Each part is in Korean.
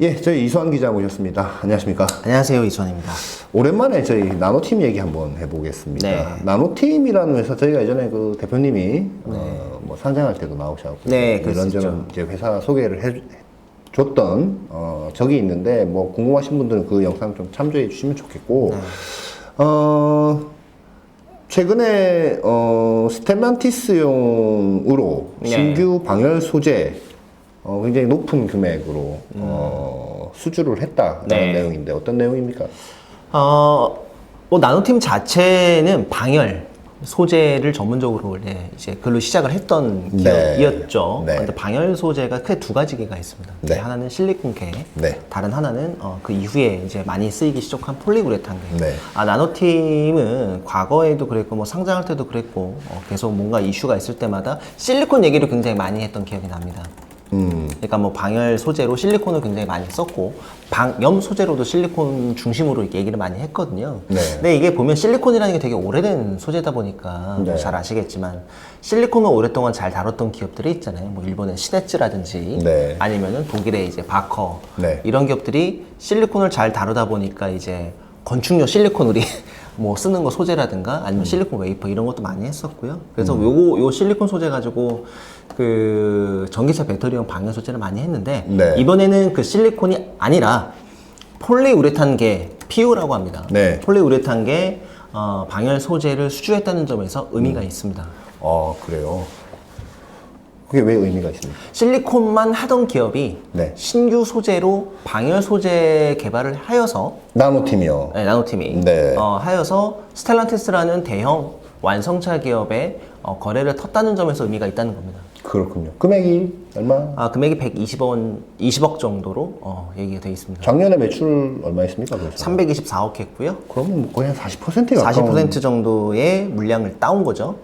예, 저희 이수환 기자 모셨습니다. 안녕하십니까? 안녕하세요 이수환입니다. 오랜만에 저희 나노팀 얘기 한번 해보겠습니다. 네. 나노팀이라는 회사 저희가 예전에 그 대표님이 어, 뭐 상장할 때도 나오셔서 네, 이런저런 그랬었죠. 이제 회사 소개를 해 줬던 어, 적이 있는데 뭐 궁금하신 분들은 그 영상 좀 참조해 주시면 좋겠고 네. 어. 최근에 어, 스텔란티스용으로 네. 신규 방열 소재 어, 굉장히 높은 금액으로 어, 수주를 했다라는 음. 네. 내용인데 어떤 내용입니까? 어, 뭐 나노팀 자체는 방열 소재를 전문적으로 원래 이제 그걸로 시작을 했던 네. 기업이었죠. 네. 근데 방열 소재가 크게 두 가지 개가 있습니다. 네. 하나는 실리콘계, 네. 다른 하나는 어, 그 이후에 이제 많이 쓰이기 시작한 폴리우레탄계. 네. 아 나노팀은 과거에도 그랬고 뭐 상장할 때도 그랬고 어, 계속 뭔가 이슈가 있을 때마다 실리콘 얘기를 굉장히 많이 했던 기억이 납니다. 음, 그러니까 뭐 방열 소재로 실리콘을 굉장히 많이 썼고 방염 소재로도 실리콘 중심으로 이렇게 얘기를 많이 했거든요. 네. 근데 이게 보면 실리콘이라는 게 되게 오래된 소재다 보니까 네. 잘 아시겠지만 실리콘을 오랫동안 잘 다뤘던 기업들이 있잖아요. 뭐 일본의 시네츠라든지 네. 아니면은 독일의 이제 바커 네. 이런 기업들이 실리콘을 잘 다루다 보니까 이제 건축용 실리콘 우리 뭐 쓰는 거 소재라든가 아니면 음. 실리콘 웨이퍼 이런 것도 많이 했었고요. 그래서 요거 요 실리콘 소재 가지고 그 전기차 배터리용 방열 소재를 많이 했는데 네. 이번에는 그 실리콘이 아니라 폴리우레탄계 PU라고 합니다. 네. 폴리우레탄계 어, 방열 소재를 수주했다는 점에서 의미가 음. 있습니다. 아 그래요. 그게 왜 의미가 있습니까? 실리콘만 하던 기업이 네. 신규 소재로 방열 소재 개발을 하여서 나노팀이요. 네, 나노팀이 네. 어, 하여서 스텔란티스라는 대형 완성차 기업에 어, 거래를 텄다는 점에서 의미가 있다는 겁니다. 그렇군요. 금액이 얼마? 아, 금액이 120원, 20억 정도로 어, 얘기가 되어 있습니다. 작년에 매출 얼마? 그래서? 324억 했고요. 그러면 뭐 거의 한 40%에 가까운. 40% 정도의 물량을 따온 거죠.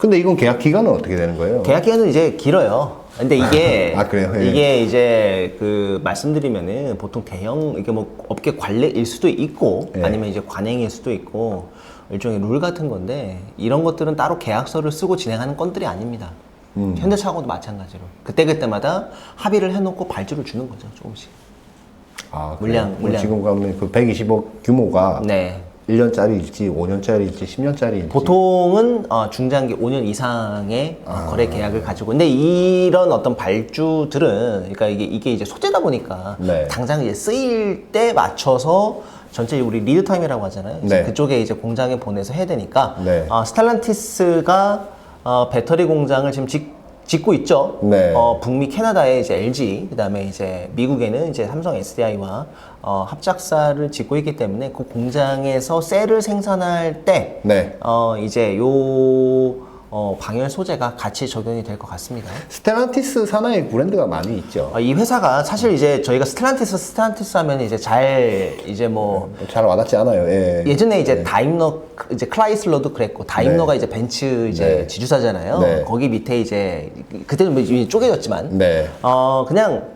근데 이건 계약 기간은 어떻게 되는 거예요? 계약 기간은 이제 길어요. 근데 이게 아, 그래요? 예. 이게 이제 그 말씀드리면은 보통 대형 이게 뭐 업계 관례일 수도 있고 예. 아니면 이제 관행일 수도 있고 일종의 룰 같은 건데 이런 것들은 따로 계약서를 쓰고 진행하는 건들이 아닙니다. 음. 현대차하고도 마찬가지로 그때 그때마다 합의를 해놓고 발주를 주는 거죠 조금씩. 아, 물량, 그래요? 물량. 지금 가면 그 120억 규모가 네. 1년짜리일지 5년짜리일지 10년짜리일지 보통은 어, 중장기 5년 이상의 어, 아. 거래 계약을 가지고 근데 이런 어떤 발주들은 그러니까 이게 이게 이제 소재다 보니까 네. 당장 이제 쓰일 때 맞춰서 전체 우리 리드 타임이라고 하잖아요. 네. 그쪽에 이제 공장에 보내서 해야 되니까 네. 어, 스탈란티스가 어, 배터리 공장을 지금 짓, 짓고 있죠. 네. 어, 북미 캐나다에 이제 LG, 그다음에 이제 미국에는 이제 삼성 SDI와 어, 합작사를 짓고 있기 때문에 그 공장에서 셀을 생산할 때 네. 어, 이제 요 어, 방열 소재가 같이 적용이 될 것 같습니다. 스텔란티스 산하의 브랜드가 많이 있죠. 어, 이 회사가 사실 이제 저희가 스텔란티스 스텔란티스 하면 이제 잘 이제 뭐 잘 와닿지 않아요. 예. 예전에 이제 다임러 이제 클라이슬러도 그랬고 다임러가 이제 벤츠 이제 네. 지주사잖아요. 네. 거기 밑에 이제 그때는 뭐 이미 쪼개졌지만 네. 어 그냥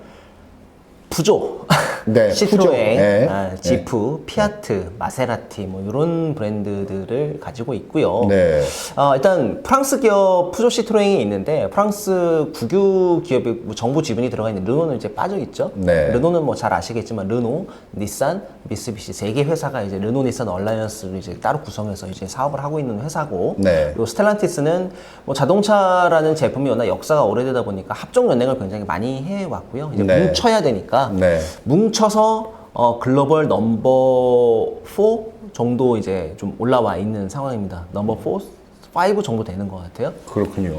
부조, 네, 시트로엔. 네. 아, 지프, 피아트, 마세라티 뭐 이런 브랜드들을 가지고 있고요. 네. 어, 일단 프랑스 기업 푸조 시트로엔이 있는데 프랑스 국유 기업이 뭐 정부 지분이 들어가 있는 르노는 이제 빠져 있죠. 네. 르노는 뭐 잘 아시겠지만 르노, 닛산, 미쓰비시 세 개 회사가 이제 르노, 닛산 얼라이언스를 이제 따로 구성해서 이제 사업을 하고 있는 회사고. 네. 요 스텔란티스는 뭐 자동차라는 제품이 워낙 역사가 오래되다 보니까 합종 연행을 굉장히 많이 해 왔고요. 이제 네. 뭉쳐야 되니까 네. 뭉 쳐서 어, 글로벌 넘버 4 정도 이제 좀 올라와 있는 상황입니다. 넘버 4, 5 정도 되는 것 같아요. 그렇군요.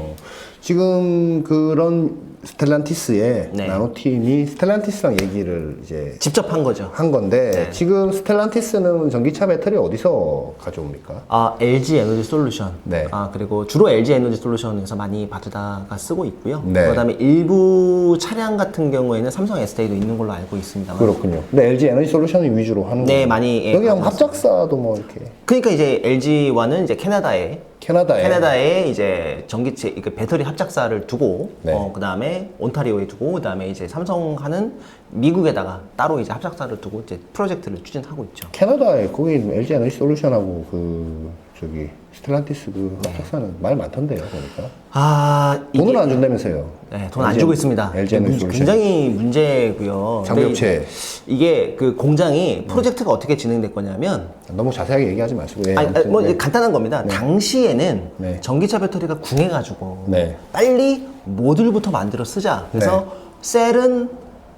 지금 그런 스텔란티스의 네. 나노팀이 스텔란티스랑 얘기를 이제 직접 한 거죠. 한 건데 네. 지금 스텔란티스는 전기차 배터리 어디서 가져옵니까? 아, LG 에너지 솔루션. 네. 아, 그리고 주로 LG 에너지 솔루션에서 많이 받다가 쓰고 있고요. 네. 그다음에 일부 차량 같은 경우에는 삼성 SDI도 있는 걸로 알고 있습니다. 그렇군요. 근데 LG 에너지 솔루션이 위주로 하는 네, 거예요. 많이, 예, 여기 한. 합작사도 뭐 이렇게 그러니까 이제 LG와는 이제 캐나다에 캐나다에 캐나다에 이제 전기체 그 배터리 합작사를 두고 네. 어 그다음에 온타리오에 두고 그다음에 이제 삼성하는 미국에다가 따로 이제 합작사를 두고 이제 프로젝트를 추진하고 있죠. 캐나다에 거기 LG 에너지 솔루션하고 그 저기 스텔란티스 그 합작사는 말 많던데요 보니까 아, 돈을 안 준다면서요? 네, 돈안 주고 있습니다. LG 에너지 문- 솔루션. 굉장히 문제고요. 장비업체. 근데 이게 그 공장이 프로젝트가 어떻게 진행될 거냐면 너무 자세하게 얘기하지 마시고 예, 아니, 아무튼, 뭐 네. 간단한 겁니다. 당시에는 네. 전기차 배터리가 궁해가지고 네. 빨리 모듈부터 만들어 쓰자. 그래서 네. 셀은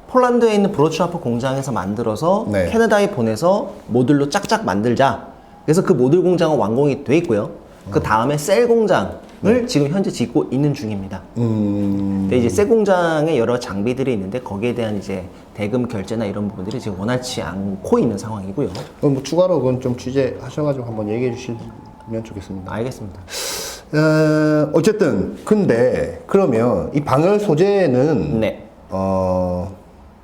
폴란드에 있는 브로츠와프 공장에서 만들어서 네. 캐나다에 보내서 모듈로 짝짝 만들자. 그래서 그 모듈 공장은 완공이 돼 있고요. 그 다음에 셀 공장을 지금 현재 짓고 있는 중입니다. 네. 음, 근데 이제 새 공장에 여러 장비들이 있는데 거기에 대한 이제 대금 결제나 이런 부분들이 지금 원활치 않고 있는 상황이고요. 그럼 뭐 추가로 그건 좀 취재하셔가지고 한번 얘기해 주시면 좋겠습니다. 알겠습니다. 어, 어쨌든 근데 그러면 이 방열 소재는 네. 어,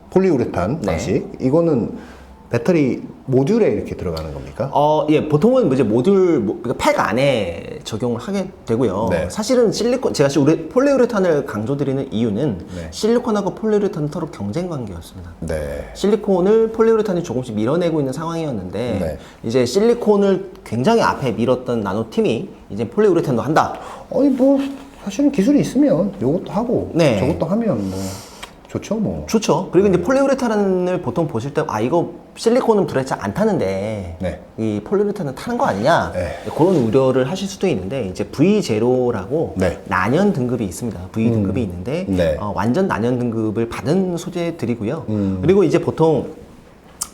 폴리우레탄 네. 방식 이거는 배터리 모듈에 이렇게 들어가는 겁니까? 어, 예, 보통은 이제 모듈, 모- 그러니까 팩 안에 적용을 하게 되고요. 네. 사실은 실리콘, 제가 지금 우리 폴리우레탄을 강조드리는 이유는 네. 실리콘하고 폴리우레탄은 서로 경쟁 관계였습니다. 네. 실리콘을 폴리우레탄이 조금씩 밀어내고 있는 상황이었는데 네. 이제 실리콘을 굉장히 앞에 밀었던 나노팀이 이제 폴리우레탄도 한다. 아니 뭐 사실은 기술이 있으면 이것도 하고 네. 저것도 하면 뭐 좋죠 뭐. 좋죠. 그리고 이제 폴리우레탄을 보통 보실 때, 아, 이거 실리콘은 불에 잘 안 타는데, 네. 이 폴리우레탄은 타는 거 아니냐? 네. 그런 우려를 하실 수도 있는데, 이제 V0라고 네. 난연 등급이 있습니다. V 등급이 있는데, 네. 어, 완전 난연 등급을 받은 소재들이고요. 음. 그리고 이제 보통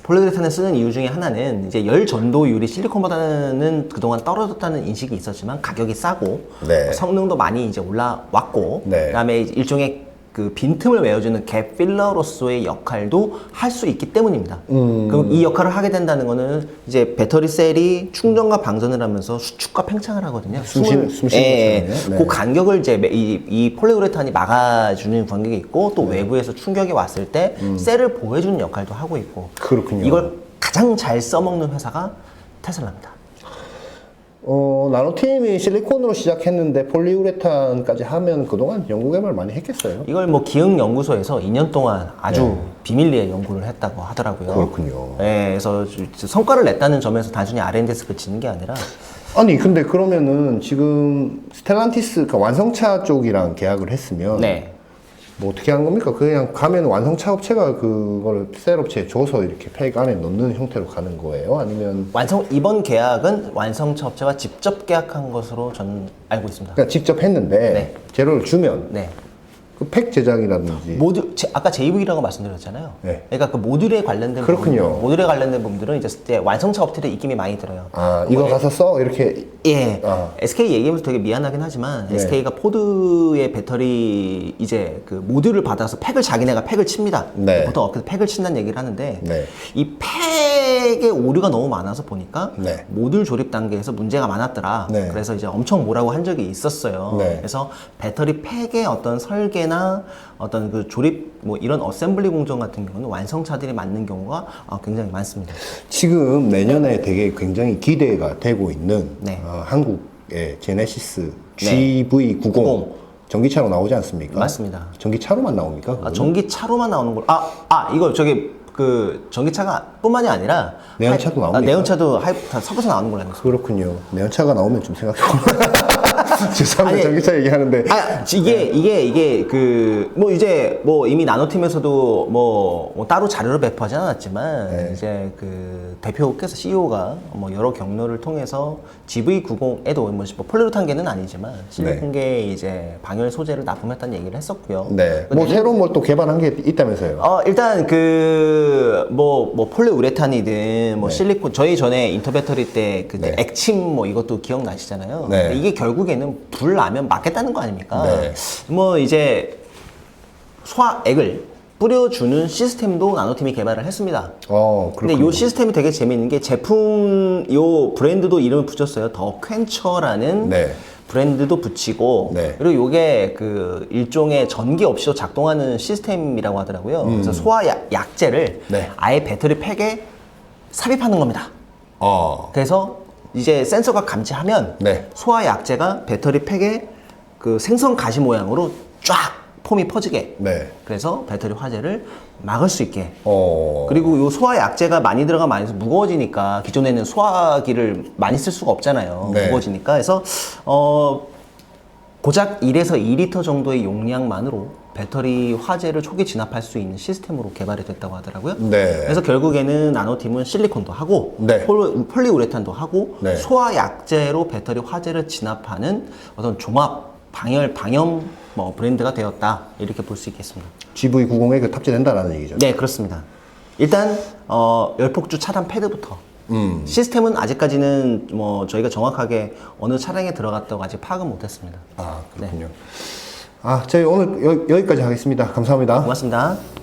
폴리우레탄을 쓰는 이유 중에 하나는 이제 열 전도율이 실리콘보다는 그동안 떨어졌다는 인식이 있었지만 가격이 싸고 네. 어, 성능도 많이 이제 올라왔고 네. 그다음에 일종의 그 빈틈을 메워주는 갭 필러로서의 역할도 할 수 있기 때문입니다. 음. 그럼 이 역할을 하게 된다는 거는 이제 배터리 셀이 충전과 방전을 하면서 수축과 팽창을 하거든요. 숨 쉬는- 숨을- 숨 쉬는 예, 예. 네. 그 간격을 이제 매- 이, 이 폴리우레탄이 막아주는 간격이 있고 또 외부에서 충격이 왔을 때 셀을 보호해주는 역할도 하고 있고 음. 그렇군요. 이걸 가장 잘 써먹는 회사가 테슬라입니다. 어 나노팀이 실리콘으로 시작했는데 폴리우레탄까지 하면 그동안 연구 개발 많이 했겠어요. 이걸 뭐 기흥 연구소에서 2년 동안 아주 비밀리에 연구를 했다고 하더라고요. 네. 그렇군요. 네, 그래서 주- 성과를 냈다는 점에서 단순히 R&D에서 그치는 게 아니라 아니 근데 그러면은 지금 스텔란티스 그러니까 완성차 쪽이랑 계약을 했으면 네. 뭐 어떻게 하는 겁니까? 그냥 가면 완성차 업체가 그거를 셀 업체에 줘서 이렇게 팩 안에 넣는 형태로 가는 거예요? 아니면 완성 이번 계약은 완성차 업체와 직접 계약한 것으로 저는 알고 있습니다. 그냥 직접 했는데 네. 재료를 주면 네. 그팩 제작이라든지 모듈 제- 아까 JV라고 말씀드렸잖아요. 네. 그러니까 그 모듈에 관련된 그렇군요. 부분, 모듈에 관련된 부분들은 이제 이제 완성차 업체들의 입김이 많이 들어요. 아 이거 가서 써 이렇게 예. 아. SK 얘기하면서 되게 미안하긴 하지만 네. SK가 포드의 배터리 이제 그 모듈을 받아서 팩을 자기네가 팩을 칩니다. 네. 보통 업계에서 팩을 친다는 얘기를 하는데 네. 이 팩의 오류가 너무 많아서 보니까 네. 모듈 조립 단계에서 문제가 많았더라. 네. 그래서 이제 엄청 뭐라고 한 적이 있었어요. 네. 그래서 배터리 팩의 어떤 설계나 어떤 그 조립 뭐 이런 어셈블리 공정 같은 경우는 완성차들이 맞는 경우가 어, 굉장히 많습니다. 지금 내년에 되게 굉장히 기대가 되고 있는 네. 어, 한국의 제네시스 네. GV90 90. 전기차로 나오지 않습니까? 맞습니다. 전기차로만 나옵니까? 아, 그거는? 전기차로만 나오는 걸. 아, 아, 이거 저기 그 전기차가 뿐만이 아니라 내연차도 하이- 나옵니까? 아, 내연차도 하이, 다 섞어서 나오는 걸로 알고 있어요. 그렇군요. 내연차가 나오면 좀 생각해보면. 죄송합니다. 아니, 전기차 얘기하는데. 아, 이게 이게 이게 그 뭐 이제 뭐 이미 나노팀에서도 뭐, 뭐 따로 자료를 배포하지 않았지만 네. 이제 그 대표께서 CEO가 뭐 여러 경로를 통해서 GV90에도 뭐 폴리루탄계는 아니지만 실리콘계 이제 방열 소재를 납품했다는 얘기를 했었고요. 네. 뭐 새로운 뭘 또 개발한 게 있다면서요. 어 일단 그 뭐 뭐 폴리우레탄이든 뭐 실리콘 저희 전에 인터 배터리 때 그때 네. 액침 뭐 이것도 기억나시잖아요. 네. 이게 결국에는 불 나면 맞겠다는 거 아닙니까? 네. 뭐 이제 소화액을 뿌려주는 시스템도 나노팀이 개발을 했습니다. 어, 근데 그렇군요. 이 시스템이 되게 재미있는 게 제품 요 브랜드도 이름을 붙였어요. 더 퀸처라는 네. 브랜드도 붙이고 네. 그리고 요게 그 일종의 전기 없이도 작동하는 시스템이라고 하더라고요. 그래서 소화 약, 약제를 음. 네. 아예 배터리 팩에 삽입하는 겁니다. 어. 그래서 이제 센서가 감지하면 네. 소화 약제가 배터리 팩에 그 생선 가시 모양으로 쫙 폼이 퍼지게 네. 그래서 배터리 화재를 막을 수 있게 어. 그리고 요 소화 약재가 많이 들어가면 많이 무거워지니까 기존에는 소화기를 많이 쓸 수가 없잖아요. 네. 무거워지니까 그래서 어 고작 1에서 2리터 정도의 용량만으로 배터리 화재를 초기 진압할 수 있는 시스템으로 개발이 됐다고 하더라고요. 네. 그래서 결국에는 나노팀은 실리콘도 하고 네. 폴- 폴리우레탄도 하고 네. 소화 약재로 배터리 화재를 진압하는 어떤 종합 방열 방염 뭐 브랜드가 되었다 이렇게 볼 수 있겠습니다. GV90에 그 탑재된다라는 얘기죠. 네, 그렇습니다. 일단 어, 열폭주 차단 패드부터 음. 시스템은 아직까지는 뭐 저희가 정확하게 어느 차량에 들어갔다고 아직 파악은 못했습니다. 아, 그렇군요. 아, 저희 오늘 여, 여기까지 하겠습니다. 감사합니다. 고맙습니다.